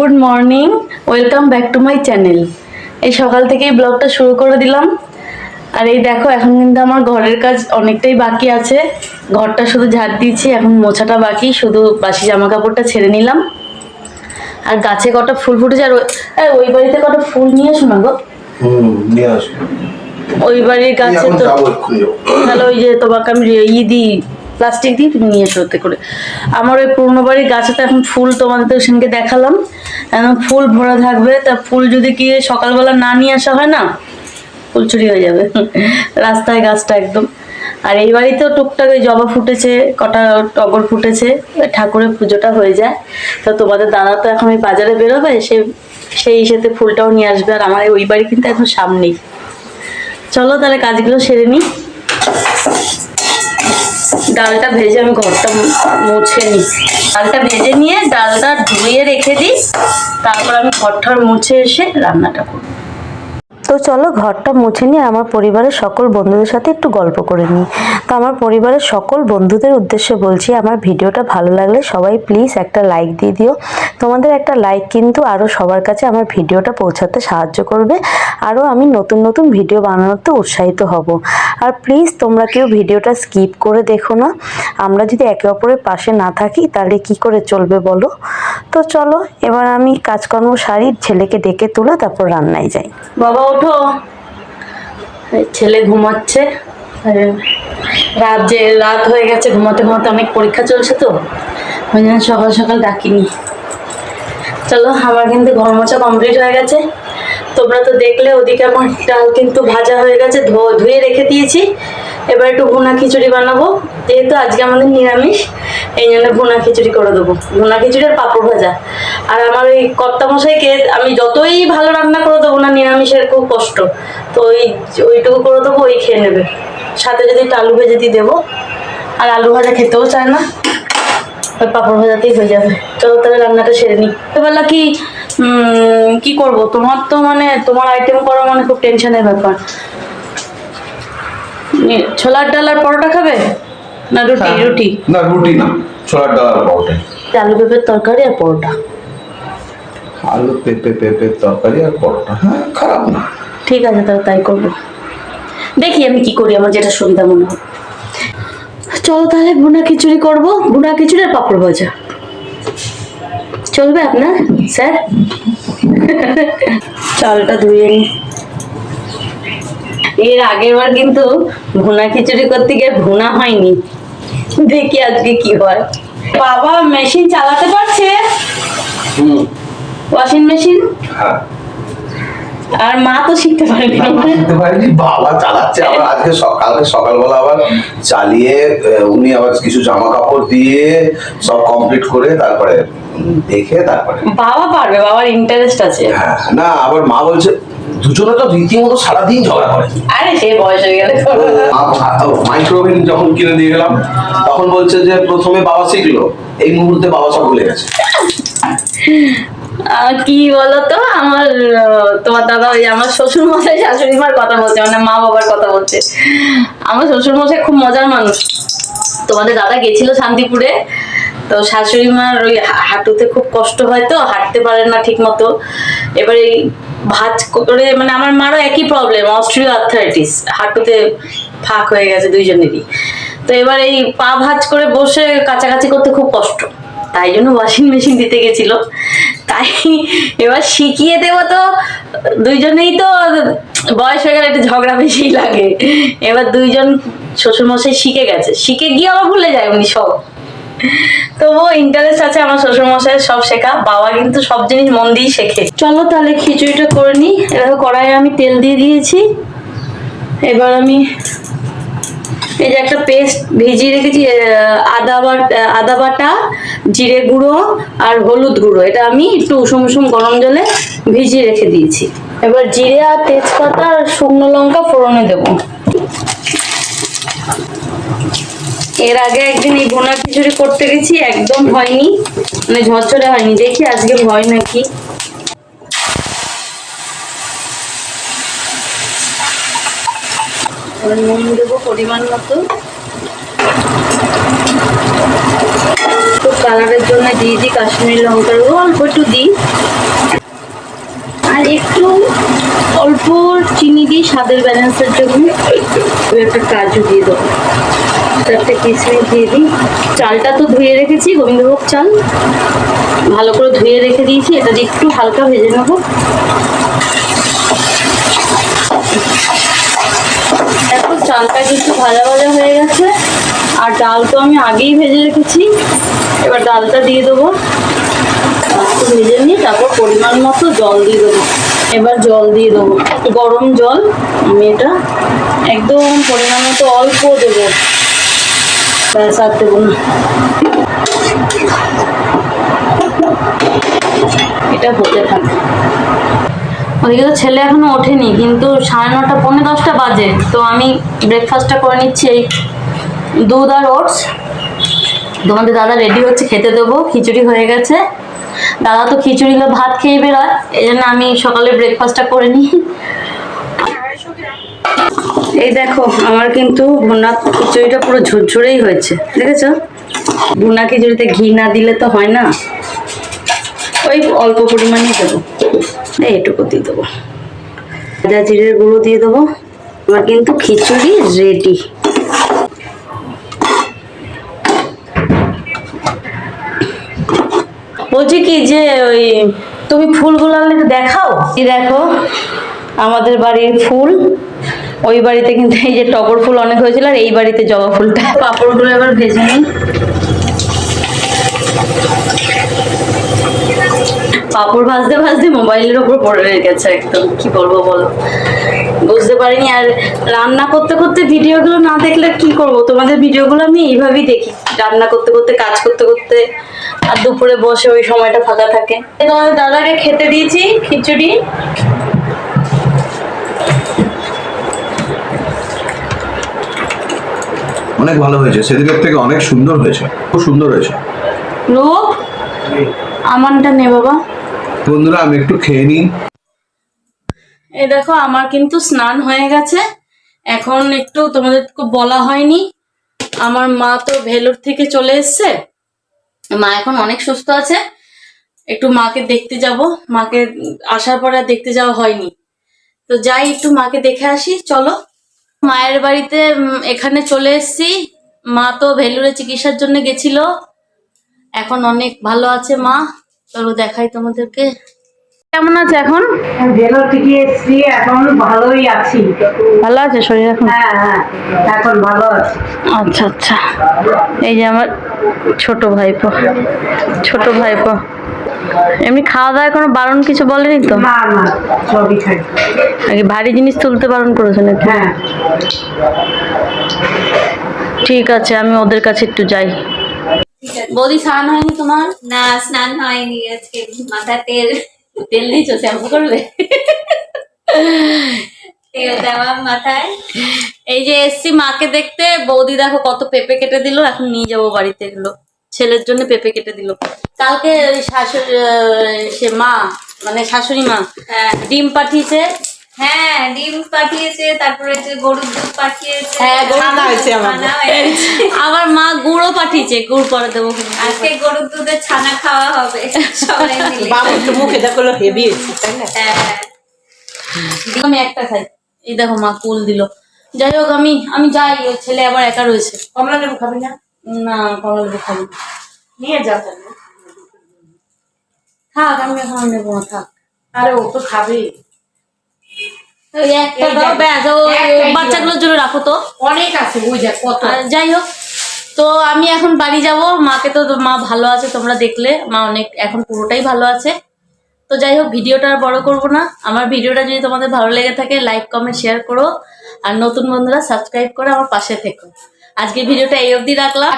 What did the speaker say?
Good morning welcome back to my channel. এই সকাল থেকেই ব্লগটা শুরু করে দিলাম। আর এই দেখো এখন কিন্তু আমার ঘরের কাজ অনেকটাই বাকি আছে। ঘরটা শুধু ঝাড় দিয়েছি এখন মোছাটা বাকি শুধু বাসি জামা কাপড়টা ছেড়ে নিলাম। আর গাছে কটা ফুল ফুটেছে আর ওই- বাড়িতে কটা ফুল নিয়ে এসো না গো। আসো। ওই বাড়ির গাছে তো। তাহলে ওই যে তোমাকে আমি ইয়ে দিই প্লাস্টিক দিই তুমি নিয়ে এসো করে। আমার ওই পুরনো বাড়ির গাছে তো এখন ফুল তোমাদের তো সেদিনকে দেখালাম। এখন ফুল ভরা থাকবে। তা ফুল যদি কি সকালবেলা না নিয়ে আসা হয় না, ফুল চুরি হয়ে যাবে। রাস্তায় গাছটা একদম। আর এই বাড়িতেও টুকটাক ওই জবা ফুটেছে, কটা টগর ফুটেছে ঠাকুরের পুজোটা হয়ে যায়। তো তোমাদের দাদা তো এখন ওই বাজারে বেরোবে, সে, সেই সাথে ফুলটাও নিয়ে আসবে। আর আমার ওই বাড়ি কিন্তু এখন সামনেই। চলো তাহলে কাজগুলো সেরে নিই। ডালটা ভেজে আমি ঘরটা মুছে নিই। ডালটা ভেজে নিয়ে ডালটা ধুয়ে রেখে দিই। তারপর আমি ঘরটার মুছে এসে রান্নাটা করব। তো চলো ঘরটা মুছে নিয়ে আমার পরিবারের সকল বন্ধুদের সাথে একটু গল্প করে নিই। তো আমার পরিবারের সকল বন্ধুদের উদ্দেশ্যে বলছি, আমার ভিডিওটা ভালো লাগলে সবাই প্লিজ একটা লাইক দিয়ে দিও। তোমাদের একটা লাইক কিন্তু আরও সবার কাছে আমার ভিডিওটা পৌঁছাতে সাহায্য করবে। আরও আমি নতুন নতুন ভিডিও বানানোতে উৎসাহিত হব। আর প্লিজ তোমরা কেউ ভিডিওটা স্কিপ করে দেখো না। আমরা যদি একে অপরের পাশে না থাকি, তাহলে কি করে চলবে বলো? তো চলো, এবার আমি কাজকর্ম সারি, ছেলেকে ডেকে তুলে তারপর রান্নায় যাই। বাবা, ওঠো। ছেলে ঘুমাচ্ছে। রাত যে, রাত হয়ে গেছে, ঘুমাতে ঘুমাতে অনেক পরীক্ষা চলছে তো। ওই জন্য সকাল সকাল ডাকিনি। চলো, আমার কিন্তু ঘর মোছা কমপ্লিট হয়ে গেছে। তোমরা তো দেখলে, ওদিকে আমার ডাল কিন্তু ভাজা হয়ে গেছে ধুয়ে রেখে দিয়েছি। এবার একটু ভুনা খিচুড়ি বানাবো। যেহেতু আজকে আমাদের নিরামিষ, এই জন্য ভুনা খিচুড়ি করে দেবো। ভুনা খিচুড়ি আর পাঁপড় ভাজা। আর আমার ওই কর্তা কর্তামশাইকে আমি যতই ভালো রান্না করে দেবো না, নিরামিষের খুব কষ্ট। তো ওই ওইটুকু করে দেবো, ওই খেয়ে নেবে। সাথে যদি একটু আলু ভেজে দিয়ে দেবো। আর আলু ভাজা খেতেও চায় না। ওই পাঁপড় ভাজাতেই হয়ে যাবে। চলো তাহলে রান্নাটা সেরে নিই। এবেলা কি কি করব? তোমার তো মানে তোমার আইটেম করা মানে খুব টেনশনের ব্যাপার। ছোলার ডাল আর পরোটা খাবে? না রুটি? হ্যাঁ। রুটি? না রুটি না। ছোলার ডাল আর পরোটা। আলু পেঁপের তরকারি আর পরোটা। আলু পেঁপে পেঁপে তরকারি আর পরোটা। হ্যাঁ খারাপ না। ঠিক আছে তাহলে তাই করব। দেখি আমি কি করি আমার যেটা সুবিধা মনে হয়। চলো তাহলে ভুনা খিচুড়ি করব। ভুনা খিচুড়ি আর পাঁপড় ভাজা। চলবে আপনার স্যার? চালটা ধুয়ে নি। এর আগের বার কিন্তু ভুনা খিচুড়ি করতে গিয়ে ভুনা হয়নি। দেখি আজকে কি হয়। বাবা মেশিন চালাতে পারছে? ওয়াশিং মেশিন হ্যাঁ। আর মা তো শিখতে পারেনি। বাবা শিখতে পারেনি বাবা চালাচ্ছে। আবার আজকে সকালে সকালবেলা আবার চালিয়ে উনি আবার কিছু জামা কাপড় দিয়ে সব কমপ্লিট করে তারপরে দেখে তারপরে বাবা পারবে বাবার ইন্টারেস্ট আছে। হ্যাঁ। না আবার মা বলছে দুজনে তো রীতিমতো সারাদিন ঝগড়া করে। আরে সে বয়স হয়ে গেলে মাইক্রোওভেন যখন কিনে দিয়ে গেলাম তখন বলছে যে প্রথমে বাবা শিখলো এই মুহূর্তে বাবা সব ভুলে গেছে। কি বলতো আমার তোমার দাদা ওই আমার শ্বশুর মশাই শাশুড়ি মার কথা বলছে মানে মা বাবার কথা বলছে। আমার শ্বশুর মশাই খুব মজার মানুষ। তোমাদের দাদা গেছিল শান্তিপুরে তো শাশুড়ি মার ওই হাঁটুতে খুব কষ্ট হয় তো হাঁটতে পারে না ঠিক মতো এবার এই ভাজ করে মানে আমার মারও একই প্রবলেম অস্ট্রিও আর্থারাইটিস হাঁটুতে ফাঁক হয়ে গেছে দুইজনেরই। তো এবার এই পা ভাজ করে বসে কাছাকাছি করতে খুব কষ্ট। তাই জন্য ওয়াশিং মেশিন দিতে গেছিল। তাই এবার শিখিয়ে দেবো তো, দুইজনেই তো বয়স হয়ে গেলে একটু ঝগড়া বেশি লাগে। এবার দুইজন শ্বশুরমশাই শিখে গেছে। শিখে গিয়ে আবার ভুলে যায় উনি সব। তবুও ইন্টারেস্ট আছে আমার শ্বশুরমশাইয়ের সব শেখা। বাবা কিন্তু সব জিনিস মন দিয়েই শেখে। চলো তাহলে খিচুড়িটা করে নিই। এরকম কড়াইয়ে আমি তেল দিয়ে দিয়েছি। এবার আমি এই যে একটা পেস্ট ভিজিয়ে রেখেছি আদা বাটা আদা বাটা, জিরে গুঁড়ো আর হলুদ গুঁড়ো। এটা আমি একটু উষুম উষুম গরম জলে ভিজিয়ে রেখে দিয়েছি। এবার জিরে আর তেজপাতা আর শুকনো লঙ্কা ফোড়নে দেবো। এর আগে একদিন এই ভুনা খিচুড়ি করতে গেছি, একদম হয়নি। মানে ঝরঝরে হয়নি, দেখি আজকে হয় নাকি। নুন দেবো পরিমাণ মতো। খুব কালারের জন্য দিয়ে দিই কাশ্মীরি লঙ্কার অল্প একটু দিই। আর একটু অল্প চিনি দিই স্বাদের ব্যালেন্সের জন্য। একটা কাজু দিয়ে দেবো। চারটে কিশমিশ দিয়ে দিই। চালটা তো ধুয়ে রেখেছি, গোবিন্দভোগ চাল। ভালো করে ধুয়ে রেখে দিয়েছি, এটা দিয়ে একটু হালকা ভেজে নেব। দেখো, চালটা কিন্তু ভাজা ভাজা হয়ে গেছে। আর ডাল তো আমি আগেই ভেজে রেখেছি। এবার ডালটা দিয়ে দেবো। ভেজে নিয়ে তারপর পরিমাণ মতো জল দিয়ে দেবো। এবার জল দিয়ে দেবো। গরম জল, আমি এটা একদম পরিমাণ মতো অল্প দেবো। না এটা হতে থাকে ওদিকে তো ছেলে এখনও ওঠেনি, কিন্তু সাড়ে নটা, পৌনে দশটা বাজে। তো আমি ব্রেকফাস্টটা করে নিচ্ছি এই দুধ আর ওটস। তোমাদের দাদা রেডি হচ্ছে, খেতে দেবো, খিচুড়ি হয়ে গেছে। দাদা তো খিচুড়ি ভাত খেয়ে বেরোয়, এই জন্য আমি সকালে ব্রেকফাস্টটা করে নিই। এই দেখো, আমার কিন্তু ভুনা খিচুড়িটা পুরো ঝুরঝুরেই হয়েছে, দেখেছ? ভুনা খিচুড়িতে ঘি না দিলে তো হয় না। ওই অল্প পরিমাণেই দেবো। এই এটুকু দিয়ে দেবো। ভাজা জিরের গুঁড়ো দিয়ে দেবো। আমার কিন্তু খিচুড়ি রেডি বলছি কি যে ওই, তুমি ফুলগুলো দেখাও? দেখো, আমাদের বাড়ির ফুল। ওই বাড়িতে কিন্তু এই যে টগর ফুল অনেক হয়েছিল আর এই বাড়িতে জবা ফুলটা। পাঁপড়গুলো এবার ভেজে নিই। পাপড় ভাজতে ভাজতে মোবাইলের ওপর পড়ে গেছে একদম। কি বলব বলো? বুঝতে পারিনি। আর রান্না করতে করতে ভিডিওগুলো না দেখলে কি করব? তোমাদের ভিডিওগুলো আমি এইভাবেই দেখি। রান্না করতে করতে, কাজ করতে করতে, আর দুপুরে বসে ওই সময়টা ফাঁকা থাকে। তোমাদের দাদাকে খেতে দিয়েছি খিচুড়ি। অনেক ভালো হয়েছে। সেদিকের থেকে অনেক সুন্দর হয়েছে। খুব সুন্দর হয়েছে। রূপ আমানটা নে বাবা। বন্ধুরা আমি একটু খেয়ে নিই। এই দেখো আমার কিন্তু স্নান হয়ে গেছে। এখন একটু তোমাদেরকে বলা হয়নি। আমার মা তো ভেলোর থেকে চলে এসছে। মা এখন অনেক সুস্থ আছে। একটু মাকে দেখতে যাব। মাকে আসার পরে আর দেখতে যাওয়া হয়নি। তো যাই একটু মাকে দেখে আসি। চলো। মায়ের বাড়িতে এখানে চলে এসেছি। মা তো ভেলুরে চিকিৎসার জন্য গেছিল। এখন অনেক ভালো আছে মা। চলো দেখাই তোমাদেরকে। কেমন আছে এখন? ভেলোর থেকে এসছি এখন ভালোই আছি। ভালো আছে শরীর এখন? হ্যাঁ হ্যাঁ এখন ভালো আছে। আচ্ছা আচ্ছা। এই যে আমার ছোট ভাইপো ছোট ভাইপো। এমনি খাওয়া দাওয়ায় কোনো বারণ কিছু বলেনি তো? না না সবই খাই। নাকি ভারী জিনিস তুলতে বারণ করেছে নাকি হ্যাঁ। ঠিক আছে আমি ওদের কাছে একটু যাই। বৌদি স্নান হয়নি তোমার? না স্নান হয়নি আজকে। মাথা তেল তেল দিয়েছ শ্যাম্পু করবে তেল দেওয়া মাথায়। এই যে এসছি মাকে দেখতে বৌদি দেখো কত পেঁপে কেটে দিল এখন নিয়ে যাব বাড়িতে এগুলো। ছেলের জন্য পেঁপে কেটে দিল। কালকে ওই শাশুড়ি সে মা মানে শাশুড়ি মা হ্যাঁ। ডিম পাঠিয়েছে। হ্যাঁ ডিম পাঠিয়েছে তারপরে যে গরুর দুধ পাঠিয়েছে। হ্যাঁ, হয়েছে আমার। মা পাঠিয়েছে গুড় দেবো আজকে গরুর দুধের ছানা খাওয়া হবে সবাই মিলে। বাবু একটু মুখে দেখো হেভি তাই না? হ্যাঁ আমি একটা খাই। এই দেখো মা কুল দিল। যাই হোক আমি আমি যাই ছেলে আবার একা রয়েছে। কমলা লেবু খাবি না? না কমলা লেবু খাব নিয়ে যাও তাহলে। থাক আমি এখন আর নেব না থাক। আরে ও তো খাবে। একটা দাও ব্যাস বাচ্চাগুলোর জন্য রাখো তো। অনেক আছে ওই দেখ কত। যাই হোক তো আমি এখন বাড়ি যাব। মাকে তো মা ভালো আছে তোমরা দেখলে। মা অনেক এখন পুরোটাই ভালো আছে। তো যাই হোক ভিডিওটা আর বড় করব না। আমার ভিডিওটা যদি তোমাদের ভালো লেগে থাকে লাইক কমেন্ট শেয়ার করো। আর নতুন বন্ধুরা সাবস্ক্রাইব করে আমার পাশে থেকো। আজকে ভিডিওটা এই অবধি রাখলাম।